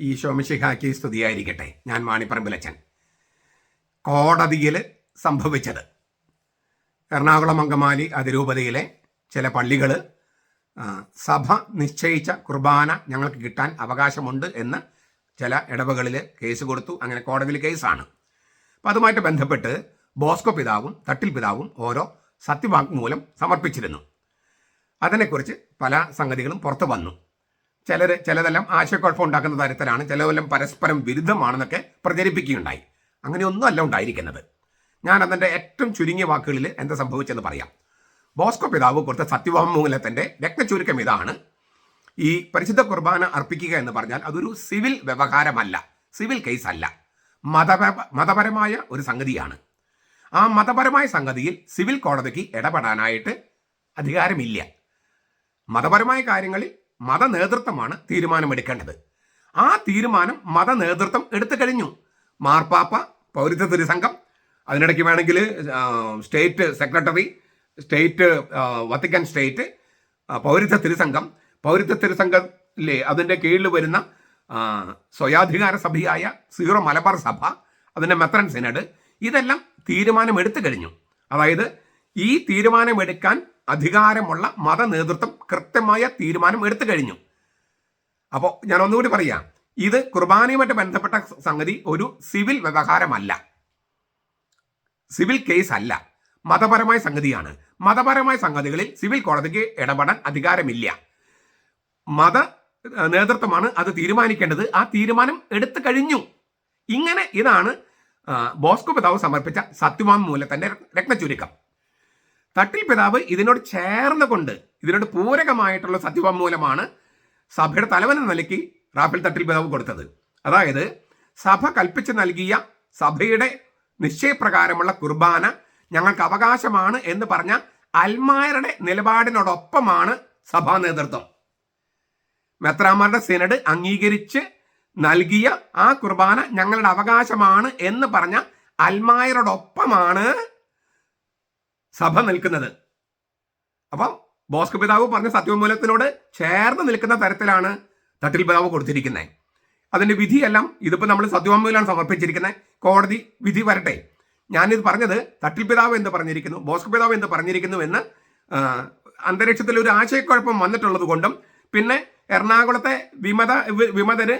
ഈ ശോമിഷിഹാക്കി സ്തുതിയായിരിക്കട്ടെ. ഞാൻ മാണിപ്പറമ്പിലച്ചൻ. കോടതിയിൽ സംഭവിച്ചത്. എറണാകുളം അങ്കമാലി അതിരൂപതയിലെ ചില പള്ളികൾ സഭ നിശ്ചയിച്ച കുർബാന ഞങ്ങൾക്ക് കിട്ടാൻ അവകാശമുണ്ട് എന്ന് ചില ഇടവകളിൽ കേസ് കൊടുത്തു. അങ്ങനെ കോടതിയിൽ കേസാണ്. അപ്പം അതുമായിട്ട് ബന്ധപ്പെട്ട് ബോസ്കോ പിതാവും തട്ടിൽ പിതാവും ഓരോ സത്യവാങ്മൂലം സമർപ്പിച്ചിരുന്നു. അതിനെക്കുറിച്ച് പല സംഗതികളും പുറത്തു വന്നു. ചിലർ ചിലതെല്ലാം ആശയക്കുഴപ്പം ഉണ്ടാക്കുന്ന തരത്തിലാണ് ചിലതെല്ലാം പരസ്പരം വിരുദ്ധമാണെന്നൊക്കെ പ്രചരിപ്പിക്കുകയുണ്ടായി. അങ്ങനെയൊന്നും അല്ല ഉണ്ടായിരിക്കുന്നത്. ഞാൻ അതിന്റെ ഏറ്റവും ചുരുങ്ങിയ വാക്കുകളിൽ എന്താ സംഭവിച്ചെന്ന് പറയാം. ബോസ്കോ പിതാവ് കൊടുത്ത സത്യവാങ്മൂലത്തിന്റെ രക്തചുരുക്കം ഇതാണ്. ഈ പരിശുദ്ധ കുർബാന അർപ്പിക്കുക എന്ന് പറഞ്ഞാൽ അതൊരു സിവിൽ വ്യവഹാരമല്ല സിവിൽ കേസ് അല്ല മതപ മതപരമായ ഒരു സംഗതിയാണ്. ആ മതപരമായ സംഗതിയിൽ സിവിൽ കോടതിക്ക് ഇടപെടാനായിട്ട് അധികാരമില്ല. മതപരമായ കാര്യങ്ങളിൽ മത നേതൃത്വമാണ് തീരുമാനമെടുക്കേണ്ടത്. ആ തീരുമാനം മത നേതൃത്വം എടുത്തു കഴിഞ്ഞു. മാർപ്പാപ്പ പൗരത്വ തിരുസംഘം അതിനിടയ്ക്ക് വേണമെങ്കിൽ state secretary state Vatican state പൗരത്വ തിരുസംഘം പൗരത്വ തിരുസംഘത്തിലെ അതിന്റെ കീഴിൽ വരുന്ന സ്വയാധികാര സഭയായ സീറോ മലബാർ സഭ അതിന്റെ മെത്രൻ സിനഡ് ഇതെല്ലാം തീരുമാനമെടുത്തു കഴിഞ്ഞു. അതായത് ഈ തീരുമാനമെടുക്കാൻ അധികാരമുള്ള മത നേതൃത്വം കൃത്യമായ തീരുമാനം എടുത്തു കഴിഞ്ഞു. അപ്പോൾ ഞാൻ ഒന്നുകൂടി പറയാം. ഇത് കുർബാനയുമായിട്ട് ബന്ധപ്പെട്ട സംഗതി ഒരു സിവിൽ വ്യവഹാരമല്ല. സിവിൽ കേസ് അല്ല. മതപരമായ സംഗതിയാണ്. മതപരമായ സംഗതികളിൽ സിവിൽ കോടതിക്ക് ഇടപെടാൻ അധികാരമില്ല. മത നേതൃത്വമാണ് അത് തീരുമാനിക്കേണ്ടത്. ആ തീരുമാനം എടുത്തു കഴിഞ്ഞു. ഇങ്ങനെ ഇതാണ് ബോസ്കോ പിതാവ് സമർപ്പിച്ച സത്യവാങ്മൂലത്തിന്റെ രത്നചുരുക്കം തട്ടിൽ പിതാവ് ഇതിനോട് ചേർന്ന് കൊണ്ട് ഇതിനോട് പൂരകമായിട്ടുള്ള സത്യവാങ്മൂലമാണ് സഭയുടെ തലവൻ എന്ന നിലയ്ക്ക് റാഫേൽ തട്ടിൽ പിതാവ് കൊടുത്തത്. അതായത് സഭ കൽപ്പിച്ച് നൽകിയ സഭയുടെ നിശ്ചയപ്രകാരമുള്ള കുർബാന ഞങ്ങൾക്ക് അവകാശമാണ് എന്ന് പറഞ്ഞ അൽമായരുടെ നിലപാടിനോടൊപ്പമാണ് സഭാ നേതൃത്വം. മെത്രാമാരുടെ സിനഡ് അംഗീകരിച്ച് നൽകിയ ആ കുർബാന ഞങ്ങളുടെ അവകാശമാണ് എന്ന് പറഞ്ഞ അൽമായരോടൊപ്പമാണ് സഭ നിൽക്കുന്നത്. അപ്പം ബോസ്കോ പിതാവ് പറഞ്ഞ സത്യവമൂലത്തിനോട് ചേർന്ന് നിൽക്കുന്ന തരത്തിലാണ് തട്ടിൽ പിതാവ് കൊടുത്തിരിക്കുന്നത് അതിന്റെ വിധിയെല്ലാം ഇതിപ്പോൾ നമ്മൾ സത്യവാങ്മൂലമാണ് സമർപ്പിച്ചിരിക്കുന്നത് കോടതി വിധി വരട്ടെ. ഞാനിത് പറഞ്ഞത് തട്ടിൽ പിതാവ് എന്ന് പറഞ്ഞിരിക്കുന്നു ബോസ്കോ പിതാവ് എന്ന് പറഞ്ഞിരിക്കുന്നു എന്ന് അന്തരീക്ഷത്തിൽ ഒരു ആശയക്കുഴപ്പം വന്നിട്ടുള്ളത് കൊണ്ടും പിന്നെ എറണാകുളത്തെ വിമത വിമതര്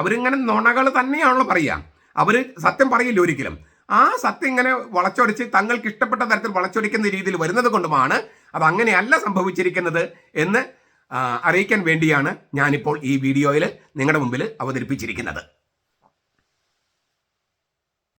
അവരിങ്ങനെ നുണകൾ തന്നെയാണല്ലോ പറയുക. അവർ സത്യം പറയില്ല ഒരിക്കലും. ആ സത്യം ഇങ്ങനെ വളച്ചൊടിച്ച് തങ്ങൾക്ക് ഇഷ്ടപ്പെട്ട തരത്തിൽ വളച്ചൊടിക്കുന്ന രീതിയിൽ വരുന്നത് കൊണ്ടുമാണ് അത് അങ്ങനെയല്ല സംഭവിച്ചിരിക്കുന്നത് എന്ന് അറിയിക്കാൻ വേണ്ടിയാണ് ഞാനിപ്പോൾ ഈ വീഡിയോയിൽ നിങ്ങളുടെ മുമ്പിൽ അവതരിപ്പിച്ചിരിക്കുന്നത്.